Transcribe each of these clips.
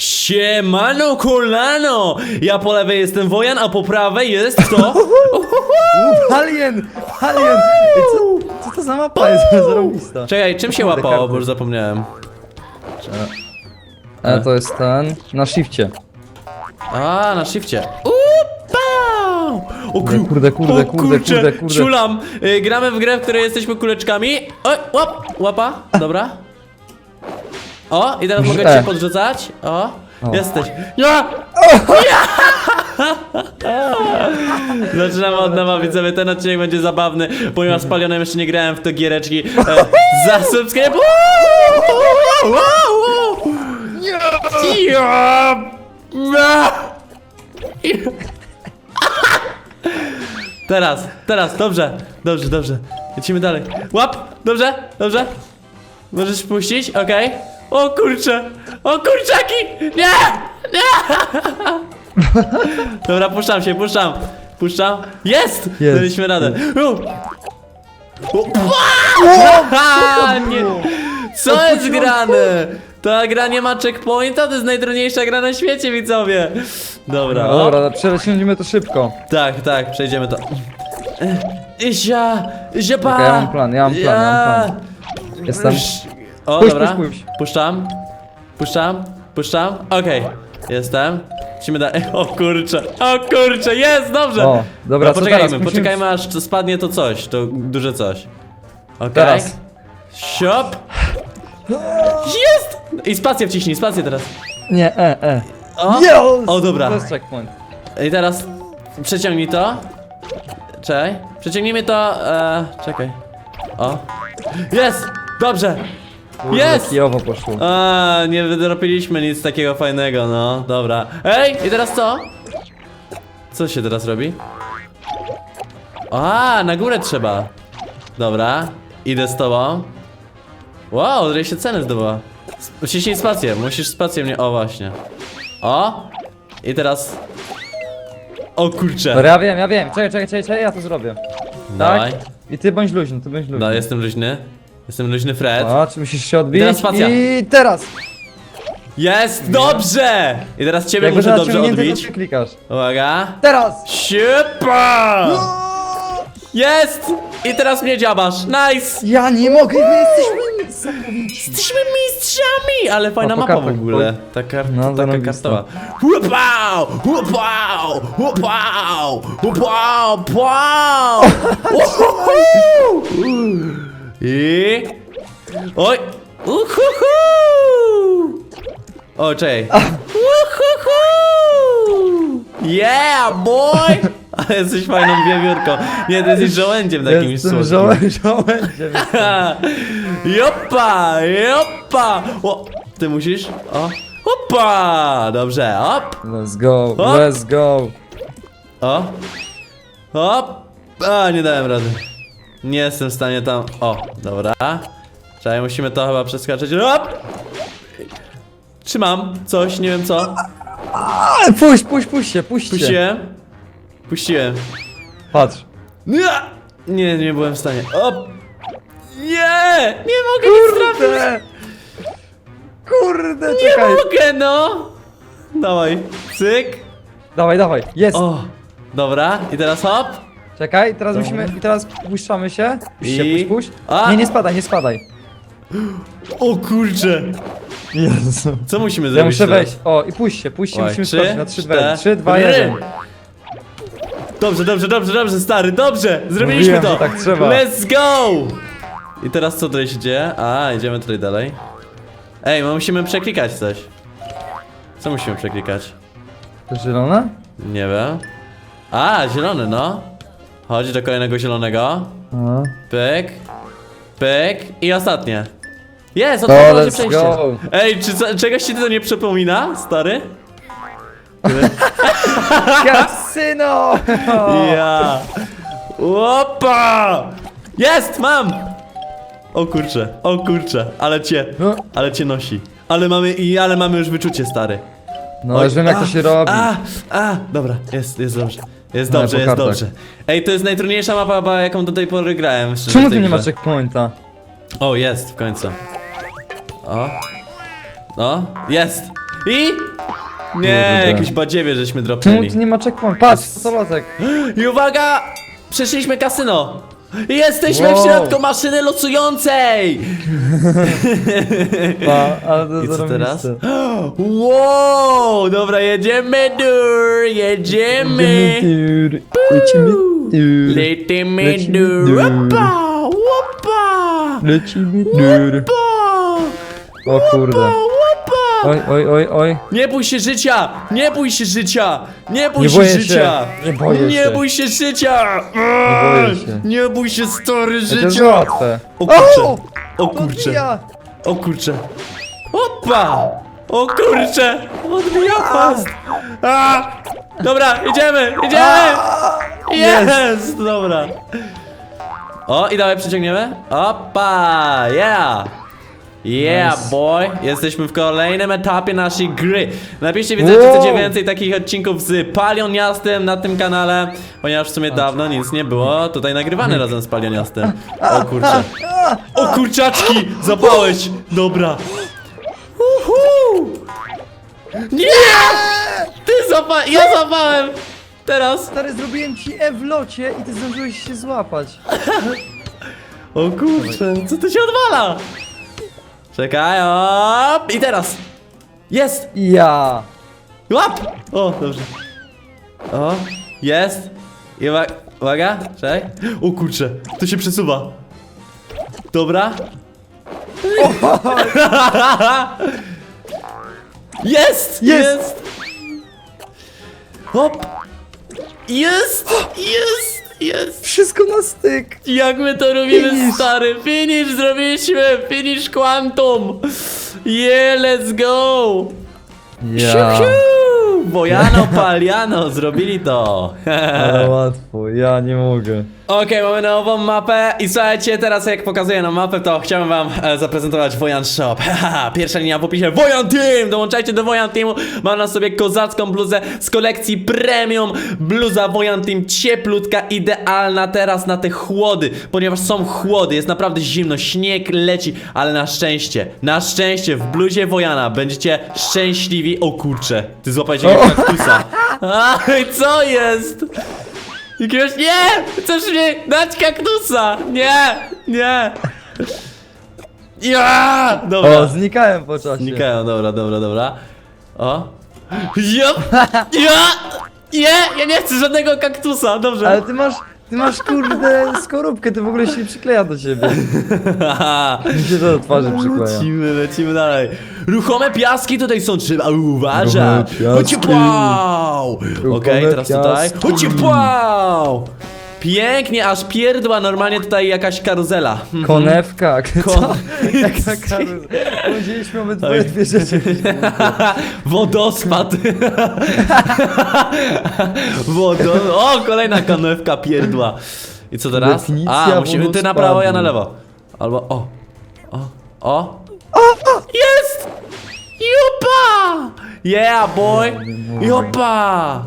Siemano kolano! Ja po lewej jestem Wojan, a po prawej jest kto? Alien! Alien! Ej, co, co to za mapa jest zarobista? Czekaj, czym się Kurde, łapało, bo już zapomniałem. E, to jest ten, na shifcie. A, na shifcie. Upa! O kru- Kurde, kurde, o kurde, kurczę, kurde, kurde. Czulam! Y, gramy w grę, w której jesteśmy kuleczkami. Oj, łap, łapa, dobra. O, i teraz mogę E. cię podrzucać. O, jesteś. Ja! Ja! Zaczynamy od nowa, widzowie, ten odcinek będzie zabawny, z Palionem jeszcze nie grałem w te giereczki. E, zasubskrybuj! Ja! Ja! Teraz, teraz, dobrze, dobrze, dobrze. Lecimy dalej. Łap, dobrze, dobrze. Możesz puścić, okej. O kurcze, o kurczaki! Nie! Nie! Dobra, puszczam się, puszczam. Puszczam. Jest! Jest. Daliśmy radę. U. O, Haha, nie. Co jest grane? Ta gra nie ma checkpointa, to jest najtrudniejsza gra na świecie, widzowie. Dobra, No o. dobra, przelecimy to szybko. Tak, tak, przejdziemy to. Isia! Ziepa! Czekaj, ja mam plan, ja mam plan, ja mam Jestem. O, Puść, dobra. puść, puść. Puszczam. Puszczam. Puszczam. Okej. Jestem. Musimy dalej. O kurczę. O kurczę, jest, dobrze. O, dobra, co poczekajmy, teraz? Musimy- poczekajmy aż spadnie to coś, to duże coś. Okej. Teraz. Siop. Jest! I spację wciśnij, spację teraz. Nie, e, e. O, Yes! o dobra. To jest checkpoint. I teraz przeciągnij to. Czekaj. Przeciągnijmy to. E, czekaj. O. Jest! Dobrze! Jest! Kijowo poszło. A, nie wydropiliśmy nic takiego fajnego, no. Dobra. Ej! I teraz co? Co się teraz robi? A, na górę trzeba. Dobra. Idę z tobą. Wow, tutaj się ceny zdobyła. Wciśnij spację, musisz spację mnie. O, właśnie. O! I teraz. O kurczę. Dobra, ja wiem, ja wiem. Czekaj, czekaj, czekaj, czekaj, ja to zrobię. Dawaj. Tak? I ty bądź luźny, ty bądź luźny. No, jestem luźny. Jestem luźny Fred. Czy musisz się odbić? Teraz spacja. I teraz! Jest! Dobrze! I teraz ciebie muszę dobrze to odbić. ty klikasz. Uwaga. Teraz! Siepa! Jest! I teraz mnie dziabasz. Nice! Ja nie mogę, my jesteśmy Jesteśmy mistrzami! Ale fajna O, mapa w ogóle. Taka, No, taka zarąbista. kartowa. Łupał! Łupał! Łupał! Łupał! Pał! Uhuhu! I... Oj! Uhuhu! O, czej. Uhuhu! Yeah, boy! Ale jesteś fajną wiewiórką. Nie, ty jesteś żołędziem takim Jestem słodkim. żołę, żołędziem. Jopa! Jopa! O, ty musisz? O! Opa! Dobrze, op! Let's go, let's go. O! Hop! A, nie dałem rady. Nie jestem w stanie tam... O, dobra. Czekaj, musimy to chyba przeskoczyć. Hop! Trzymam coś, nie wiem co. Ale puść, puść, puść się, puść się. Puściłem. Puściłem. Patrz. Nie, nie, nie byłem w stanie. Op! Nie! Nie mogę nic trafić! Kurde! Kurde, Nie czekaj. mogę, no! Dawaj, cyk. Dawaj, dawaj, jest. O, dobra, i teraz hop. Czekaj, teraz musimy, i teraz puszczamy się. Puść się, I- puść, puść. A! Nie, nie spadaj, nie spadaj. O kurcze. Jezu. Co musimy Ja zrobić muszę teraz? wejść. O, i puść się, puść się, Oj, musimy trzy, skoczyć na 3, 2, cztery. 3, 2, 1. Dobrze, dobrze, dobrze, dobrze, stary, dobrze! Zrobiliśmy Mówiłem, to! że tak trzeba. Let's go! I teraz co tutaj się dzieje? A, idziemy tutaj dalej. Ej, my musimy przeklikać coś. Co musimy przeklikać? To zielone? Nie wiem. A, zielony, no. Chodź do kolejnego zielonego. No. Pyk. Pyk. I ostatnie. Jest, To otworzyło się let's przejście. go. Ej, czy co, czegoś ci to nie przypomina, stary? Kasyno! Ja. Opa! Jest, mam! O kurczę, o kurczę, ale cię, No. ale cię nosi. Ale mamy, i ale mamy już wyczucie, stary. No, już wiem jak to się robi. A, a, dobra, jest, jest dobrze. Jest No, dobrze, po jest kartach. dobrze. Ej, to jest najtrudniejsza mapa, chyba, jaką do tej pory grałem. szczerze, Czemu tej tu nie ma grze. checkpointa? O, jest, w końcu. O. O, jest. I... Nie, Kurde. jakieś badziewie żeśmy Czemu dropnęli. tu nie ma checkpoint? Patrz, solotek. I uwaga! Przeszliśmy kasyno! Jesteśmy w Wow. środku maszyny losującej! Pa, ale to I co teraz? Wow! Dobra, jedziemy dur! Jedziemy! Lecimy dur. Lecimy Lecimy dur! dur. Łopa! Łopa! Lecimy dur. Łopa! O kurde. Łopa! Oj, oj, oj, oj. Nie bój się życia! Nie bój się życia! Nie bój Nie się boję się. życia! Nie boję Nie się. bój się życia! Nie boję się. Nie bój się stary To jest życia! łatwe. O kurczę! O! Kurczę! Odbija. O kurczę! Opa! O kurczę! Odbija fast! A! Dobra, idziemy! Idziemy! Jest! Dobra. O, i dawaj przyciągniemy. Opa! Yeah! Yeah, Nice. boy! Jesteśmy w kolejnym etapie naszej gry. Napiszcie widzę, czy Wow. chcecie więcej takich odcinków z Palioniastem na tym kanale, ponieważ w sumie dawno nic nie było tutaj nagrywane razem z Palioniastem. O kurczę. O kurczaczki! Zapałeś! Dobra. Uhu! Nie! Ty zapa... Ja zapałem! Teraz. Stary, zrobiłem ci E w locie i ty zdążyłeś się złapać. O kurczę, co tu się odwala? Czekaj, op! I teraz! Jest! Ja. Łap! O, dobrze. O, jest! I uwaga, uwaga, czekaj. O kurczę, to się przesuwa. Dobra. Jest! Jest! Hop! Jest! Jest! Jest! Wszystko na styk. Jak my to robimy, Finish. stary? Finish zrobiliśmy! Finish Quantum! Yeah, let's go! Siu, siu! Bojano, Paliano, zrobili to! Ale łatwo, ja nie mogę. Okej, mamy nową mapę i słuchajcie, teraz jak pokazuję nam mapę, to chciałem wam e, zaprezentować Wojan Shop. Haha, Pierwsza linia w opisie, Wojan Team! Dołączajcie do Wojan Teamu, mam na sobie kozacką bluzę z kolekcji Premium. Bluza Wojan Team, cieplutka, idealna teraz na te chłody, ponieważ są chłody, jest naprawdę zimno, śnieg leci, ale na szczęście, na szczęście w bluzie Wojana będziecie szczęśliwi. O kurcze, ty złapałeś jakiegoś kaktusa. A, co jest? Jakiegoś... Nie! Chcesz mi dać kaktusa! Nie! Nie! Ja! Dobra. O, znikałem po czasie. Znikają, dobra, dobra, dobra. O. Ja! Ja! Nie! Ja nie chcę żadnego kaktusa, dobrze. Ale ty masz, ty masz kurde skorupkę, to w ogóle się nie przykleja do ciebie. Mi się to do twarzy przykleja. Lecimy, lecimy dalej. Ruchome piaski tutaj są, trzeba uważać. Ruchome piaski. Chodźcie płał! Ruchome Okej, teraz tutaj. piaski. Chodźcie płał! Pięknie, aż pierdła normalnie tutaj jakaś karuzela. Konewka. Kon-? Jaka karuzela. Powiedzieliśmy obydwoje dwie rzeczy. Wodospad. Wodo... O, kolejna kanewka pierdła. I co teraz? Definicja A, musimy ty na prawo, ja na lewo. Albo o. O. O. Jest! Jupa! Yeah, boy! Jupa!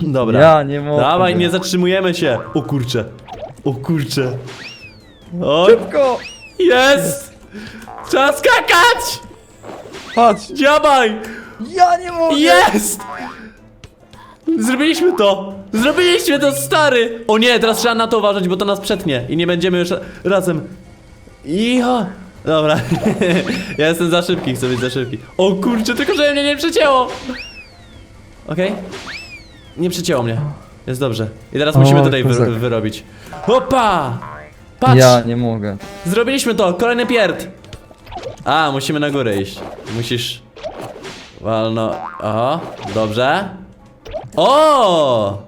Dobra. Ja nie mogę. Dawaj, nie zatrzymujemy się. O kurcze. O kurcze. O, Szybko! jest! Trzeba skakać! Patrz! Dziabaj! Ja nie mogę! Jest! Zrobiliśmy to! Zrobiliśmy to, stary! O nie, teraz trzeba na to uważać, bo to nas przetnie i nie będziemy już razem. Iho! Dobra, ja jestem za szybki, chcę być za szybki. O kurczę, tylko że mnie nie przecięło! Okej? Nie przecięło mnie. Jest dobrze. I teraz O, musimy tutaj wy wyrobić. Opa! Patrz! Ja nie mogę. Zrobiliśmy to! Kolejny pierd! A, musimy na górę iść. Musisz... Walno... Aha, dobrze. O!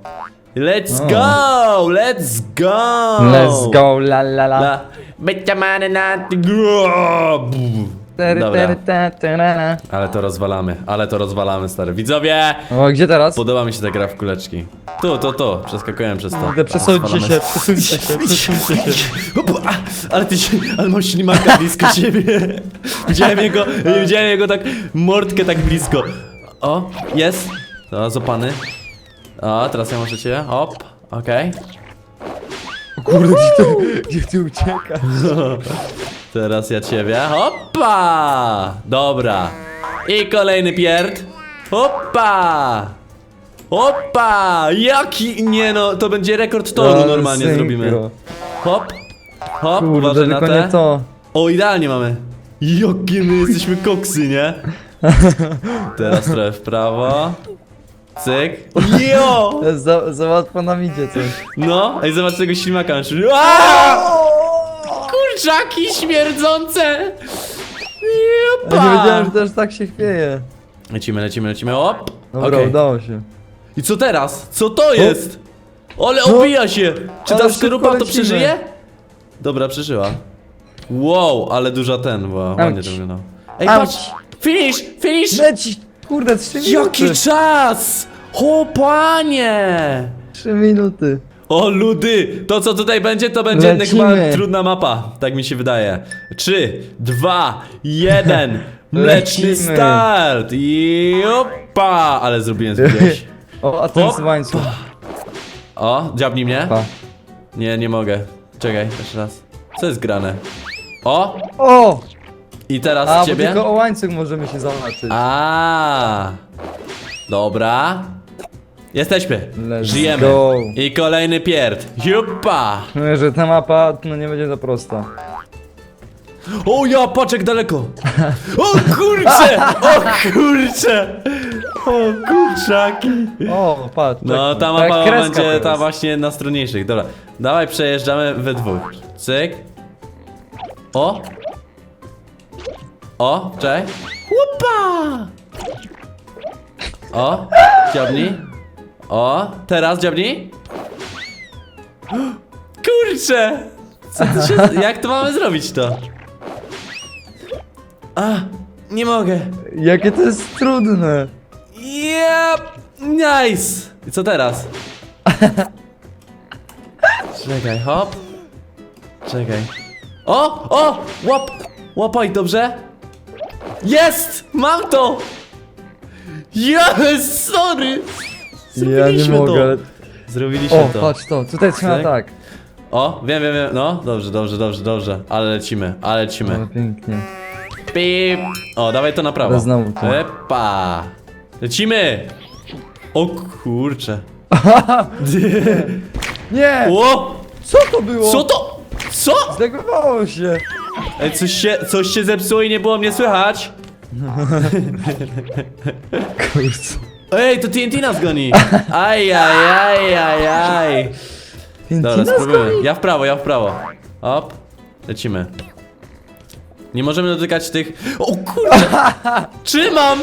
Let's O. go! Let's go! Let's go, la la la. La... Bycia many na... Bu. Tery, Dobra. tery, te, terere. Ale to rozwalamy, ale to rozwalamy, stary. Widzowie! O, gdzie teraz? Podoba mi się ta gra w kuleczki. Tu, tu, tu. Przeskakujemy przez to. Kurde, przesuńcie się, przesuńcie się, przesuńcie się. Opa, ale ty się, ale masz ślimaka blisko siebie. Widziałem jego, widziałem jego tak, mordkę tak blisko. O, jest. To, zopany. O, teraz ja muszę cię, hop, okej. O kurde, gdzie ty, gdzie ty uciekasz? Teraz ja ciebie, hopa! Dobra. I kolejny pierd. Hoppa! Hoppa! Jaki... Nie no, to będzie rekord toru Ale normalnie synchro. zrobimy. Hop. Hop, Kurde, uważaj na tylko te. nie to. O, idealnie mamy. Jakie my jesteśmy koksy, nie? Teraz trochę w prawo. Cyk. Jo! Za, za łatwo nam idzie coś. No, ej, zobacz tego ślimaka. on Aaa! Kurczaki śmierdzące! Ja Jupa! nie wiedziałem, że też tak się chwieje. Lecimy, lecimy, lecimy. Op! Dobra, Okej. udało się. I co teraz? Co to jest? Ale No. obija się! Czy Ale ta szybko to lecimy. przeżyje? Dobra, przeżyła. Wow, ale duża ten, bo ładnie Auć. to wyglądało. Ej, Auć. patrz! Finish! Finish! Leci! Kurde, 3 Jaki minuty! czas! O panie! 3 minuty. O ludy! To co tutaj będzie, to będzie chyba trudna mapa. Tak mi się wydaje. 3, 2, 1. Mleczny Lecimy. start! I opa! Ale zrobiłem gdzieś. O, a ten Hop. z łańcuch. O, dziabnij mnie. Pa. Nie, nie mogę. Czekaj, jeszcze raz. Co jest grane? O! O! I teraz A, bo ciebie? tylko o łańcuch możemy się zobaczyć. A. Dobra. Jesteśmy. Let's Żyjemy. go. I kolejny pierd. Jupa! Mówię, że ta mapa no nie będzie za prosta. O ja, patrz jak daleko! O kurcze! O kurcze! O kurczaki! O, patrz. No taki- ta tak mapa kreska będzie ta właśnie na stroniejszych. Dobra, dawaj przejeżdżamy we dwóch. Cyk. O! O, czekaj. Łupa! O, dziabnij. O, teraz dziabnij. Kurczę! Co to się... Jak to mamy zrobić to? A, nie mogę. Jakie to jest trudne. Yep! Nice! I co teraz? Czekaj, hop. Czekaj. O! O! Łap! Łapaj, dobrze? Jest! Mam to! Yes! Sorry! Ja nie Zrobiliśmy mogę. to! Zrobiliśmy O, to. patrz to. Tutaj Cyk. tak. O, wiem, wiem, wiem. No, dobrze, dobrze, dobrze, dobrze. Ale lecimy, ale lecimy. Ale pięknie. Pip. O, dawaj to na prawo. Ale znowu to. Epa. Lecimy. O kurcze. Nie! O! Co to było? Co to? Co? Zdegowało się. Ej, coś się, coś się zepsuło i nie było mnie słychać. Kurczę. Ej, to TNT nas goni. Aj, aj, aj, aj, aj. Dobra, spróbujmy. Ja w prawo, ja w prawo. Hop. Lecimy. Nie możemy dotykać tych... O kurczę! Trzymam!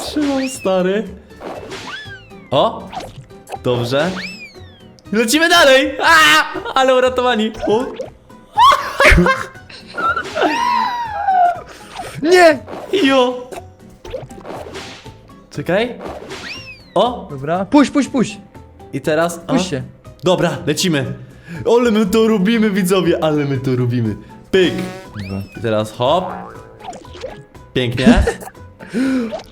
Trzymam, stary. O! Dobrze. Lecimy dalej! A! Ale uratowani. O! Nie! Jo! Czekaj. O! Dobra. Puść, puść, puść. I teraz... O. Puść się. Dobra, lecimy. Ale my to robimy, widzowie, ale my to robimy. Pyk. Dobra. I teraz hop. Pięknie.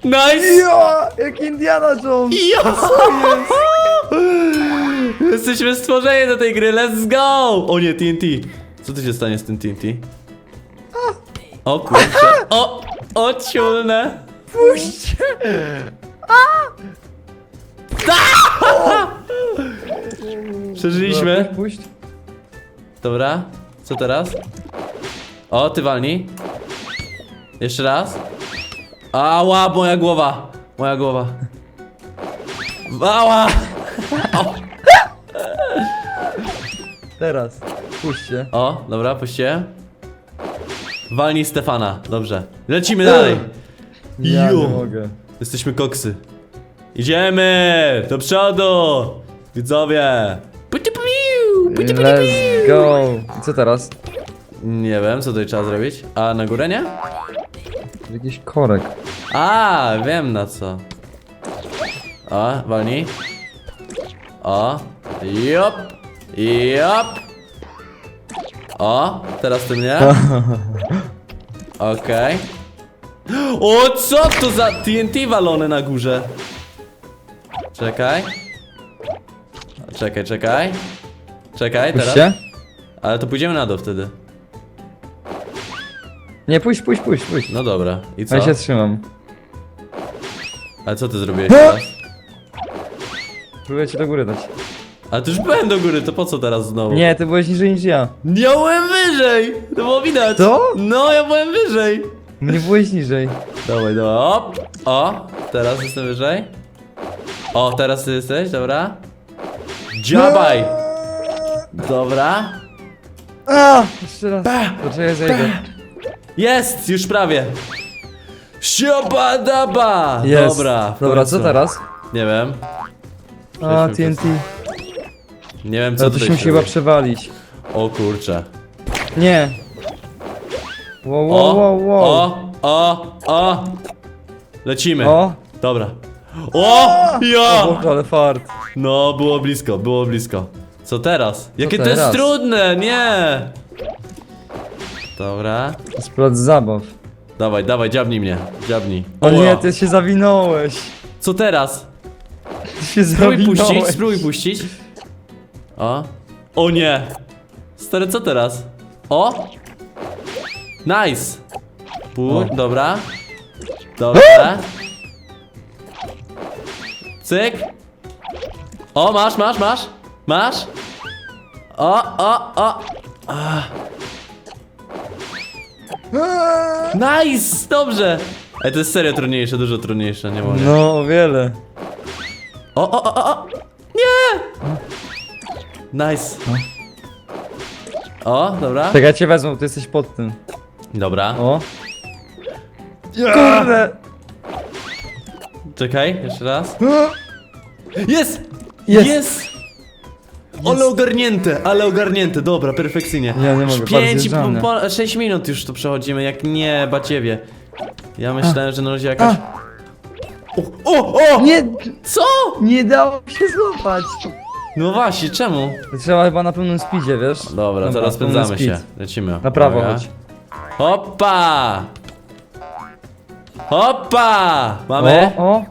Nice! Ja, jak Indiana Jones. Jo! Jesteśmy stworzeni do tej gry, let's go! O nie, TNT. Co tu się stanie z tym TNT? O kurczę. O! O ciulne. Puść! Przeżyliśmy. Dobra, Puść. Dobra, co teraz? O, ty walnij. Jeszcze raz. Ała, moja głowa. Moja głowa. Ała! Teraz. Puść się. O, dobra, puśćcie. Walnij Stefana, dobrze. Lecimy dalej. Ja Jo. nie mogę. Jesteśmy koksy. Idziemy! Do przodu! Widzowie! Puty, piu, puty, puty, piu. Let's go. I co teraz? Nie wiem, co tutaj trzeba zrobić. A na górę nie? Jakiś korek. A, wiem na co. O, walnij. O, jop, jop. O, teraz ty mnie. Okej. O, co to za TNT walone na górze? Czekaj. Czekaj, czekaj. Czekaj, teraz. się. Ale to pójdziemy na dół wtedy. Nie, pójdź, pójdź, pójdź, pójdź. No dobra, i co? Ja się trzymam. Ale co ty zrobiłeś teraz? Próbuję cię do góry dać. Ale ty już byłem do góry, to po co teraz znowu? Nie, ty byłeś niżej niż ja. Ja byłem wyżej! To było widać! Co? No, ja byłem wyżej! Nie byłeś niżej. Dawaj, dawaj, op! O! Teraz jestem wyżej. O, teraz ty jesteś, dobra. Dziabaj! Dobra. A! Jeszcze raz. Poczekaj, zejdę. Jest! Już prawie! Siobadaba! Jest. Dobra. w Dobra, co końcu. teraz? Nie wiem. A, Przejdźmy TNT. Nie wiem co No to tutaj się musi chyba przewalić. O kurczę. Nie. Wow, O! wow, wow, wow. O! O! O! Lecimy. O! Dobra. O! Ja! O Boże, ale fart. No, było blisko, było blisko. Co teraz? Jakie to jest teraz? trudne, nie! Dobra. Jest plac zabaw. Dawaj, dawaj, dziabnij mnie. Dziabnij. O Oła. nie, ty się zawinąłeś. Co teraz? Ty się Spróbuj zawinąłeś. puścić, spróbuj puścić. O. O nie! Stary, co teraz? O! Nice! Pół, O. dobra. Dobra. Cyk. O, masz, masz, masz. Masz. O, o, o. Ah. Nice! Dobrze! Ej, to jest serio trudniejsze, dużo trudniejsze, nie mogę. No, o wiele. O, o, o, o! Nie! Nice. O, dobra. Tak, ja cię wezmę, bo ty jesteś pod tym. Dobra. O. Kurde. Czekaj, jeszcze raz. Jest! Jest. Jest! Ale ogarnięte, ale ogarnięte, dobra, perfekcyjnie. Ja nie mogę, Pięć, i zjeżdżamy. po, po, 6 minut już tu przechodzimy, jak nie, baciewie. Ja myślałem, że na razie jakaś... O, o, o! Nie, Co? nie dało się złapać. No właśnie, czemu? Trzeba chyba na pełnym speedzie, wiesz? Dobra, to pełny rozpędzamy speed. się. Lecimy. Na prawo Uwaga. chodź. Hoppa! Hoppa! Mamy? O, o.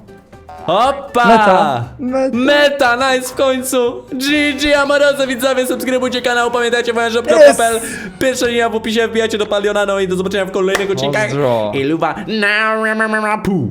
Hoppa! Meta. Meta. Meta, nice w końcu! GG, Amorozy, widzowie, subskrybujcie kanał, pamiętajcie wężo.pl Pierwsza linia w opisie, wbijajcie do Palionano i do zobaczenia w kolejnych odcinkach. Pozdro. I luba, na, na, na, na, na, pu.